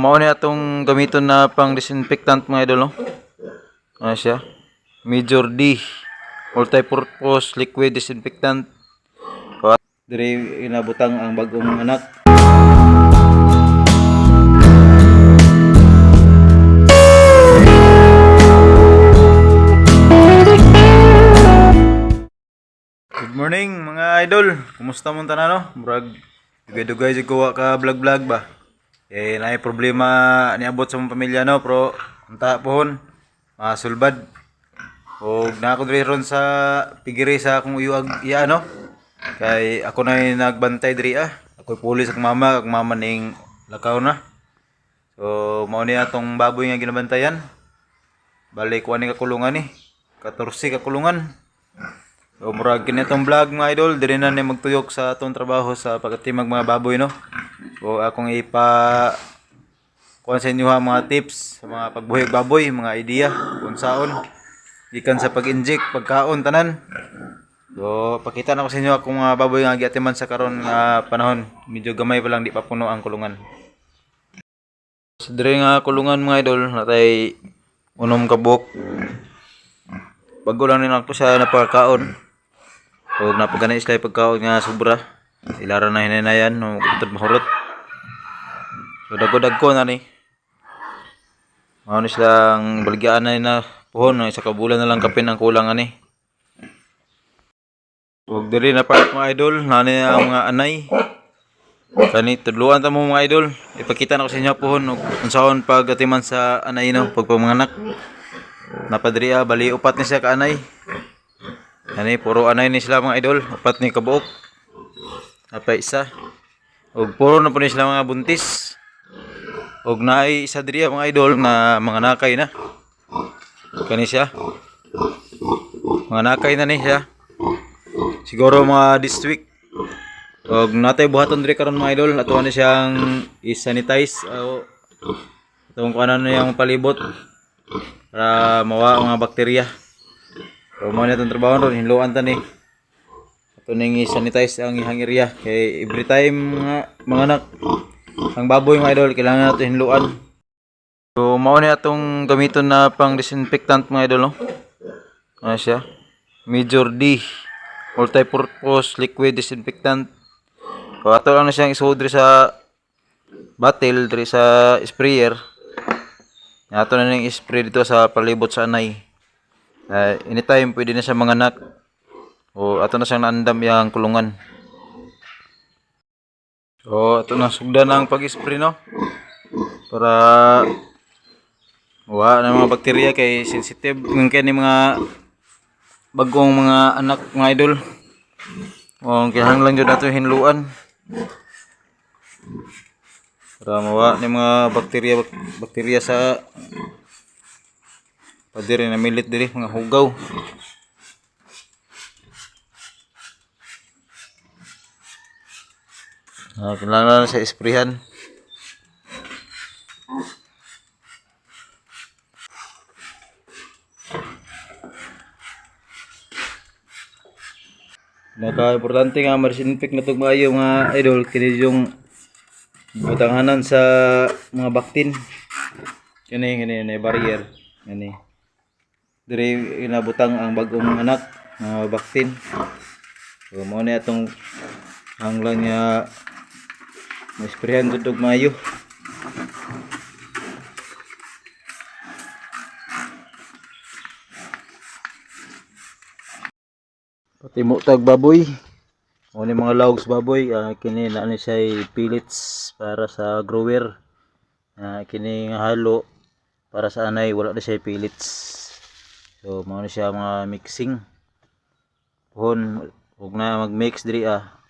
mao na atong gamiton na pang disinfectant mga idol, no? Ano siya? Major D. Multi-purpose liquid disinfectant. Dire inabutang ang bagong anak. Good morning mga idol. Kumusta mo tanan no? Murag dugay-dugay kuha ka vlog-vlog ba? Eh naay problema niabot sa mong pamilya no, pero unta pohon masulbad. Og na ako diri ron sa pigiri sa akong uyuag iya no. Kay ako na nagbantay diri ah. Ako pulis ak mama, ak mama ning lakaw na. So mao ni atong baboy nga ginabantayan. Balik ko ni kakulungan ni. 14 kakulungan. So, murag kini itong vlog mga idol, diri na ni magtuyok sa atong trabaho sa pagkatimag mga baboy no. So akong ipa kuha sa mga tips sa mga pagbuhig baboy, mga idea kung saon gikan sa pag-inject, pagkaon tanan. So pakita na ko sa inyo akong mga baboy nga giatiman sa karon nga panahon. Medyo gamay pa lang di pa puno ang kulungan. Sa diri nga kulungan mga idol, natay unom ka buok. Bago lang nila ko sa napakaon. Huwag na pagkana isla pagkaon nga sobra. Ilara na hinanayan, no, utod mahurot. So dagko-dagko na ni. Ano silang baligyan na na pohon, no, isa kabulan na lang kapin ang kulang ani. Huwag diri na part mga idol, nani ang mga anay. Kani tudluan ta mo mga idol. Ipakita na ko sa inyo pohon ug unsaon pagatiman sa anay no, pagpamanganak. Napadriya bali upat ni siya ka anay. Ani puro anay ni sila mga idol, upat ni kabuok. Apa isa. Ug puro na po ni sila mga buntis. Ug naay isa diri mga idol na mga nakay na. Kani siya. Mga nakay na ni siya. Siguro mga this week. Ug natay buhaton diri karon mga idol, ato ni siyang i-sanitize o itong kuanan na yung palibot para mawa mga bakterya. So mo na itong trabaho ron, hinluan ta ni. Ito ning i-sanitize ang ihang area. Kay every time mga, mga anak, ang baboy mga idol, kailangan natin hinluan. So mao na itong gamiton na pang disinfectant mga idol, no? Ano siya? Major D. Multi-purpose liquid disinfectant. So ato lang na siyang isuod sa bottle, diri sa sprayer. Ato na ning spray dito sa palibot sa anay. Uh, anytime pwede na siya manganak. O ato na siyang naandam yang kulungan. So ato na sugdan ang pag-spray no. Para wa na mga bakterya kay sensitive ng kani mga bagong mga anak mga idol. O kinahanglan jud nato hinluan. Para mawa ni mga bakterya bakterya sa Padiri na milit diri mga hugaw. Ah, kailangan na sa isprihan. Naka-importante nga ma-disinfect na itong maayo mga idol kini yung butanghanan sa mga baktin. Kini kini ni barrier. Kini dire inabutang ang bagong anak nga baktin. So mo na atong hanglang niya ma-sprayhan jud og maayo. Pati mo tag baboy. Mo ni mga logs baboy, ah, kini na ni siya pellets para sa grower. Ah, kini halo para sa anay wala na siya pellets. So mao na siya mga mixing. Pohon ug na mag-mix diri ah.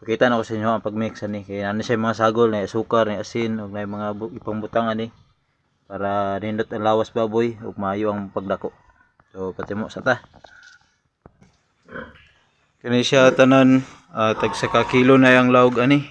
Pakita na ko sa inyo ang pag-mix ani kay ano siya mga sagol na sukar, na asin ug na mga bu- ipang butang ani para nindot ang lawas baboy ug maayo ang pagdako. So pati mo sa ta. Kani siya tanan uh, tag sa ka kilo na yung laog ani.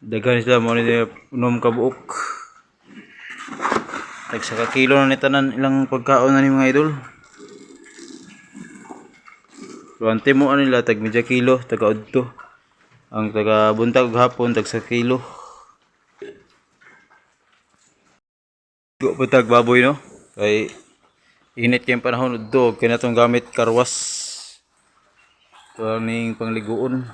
Daghan sila mo ni unom ka buok. Tag sa kilo na ni tanan ilang pagkaon na ni mga idol. Luante mo ano nila tag medya kilo taga udto. Ang taga buntag hapon tag sa kilo. Go butag baboy no. Kay init kayong panahon udto kay natong gamit karwas. Ito ning pangliguon.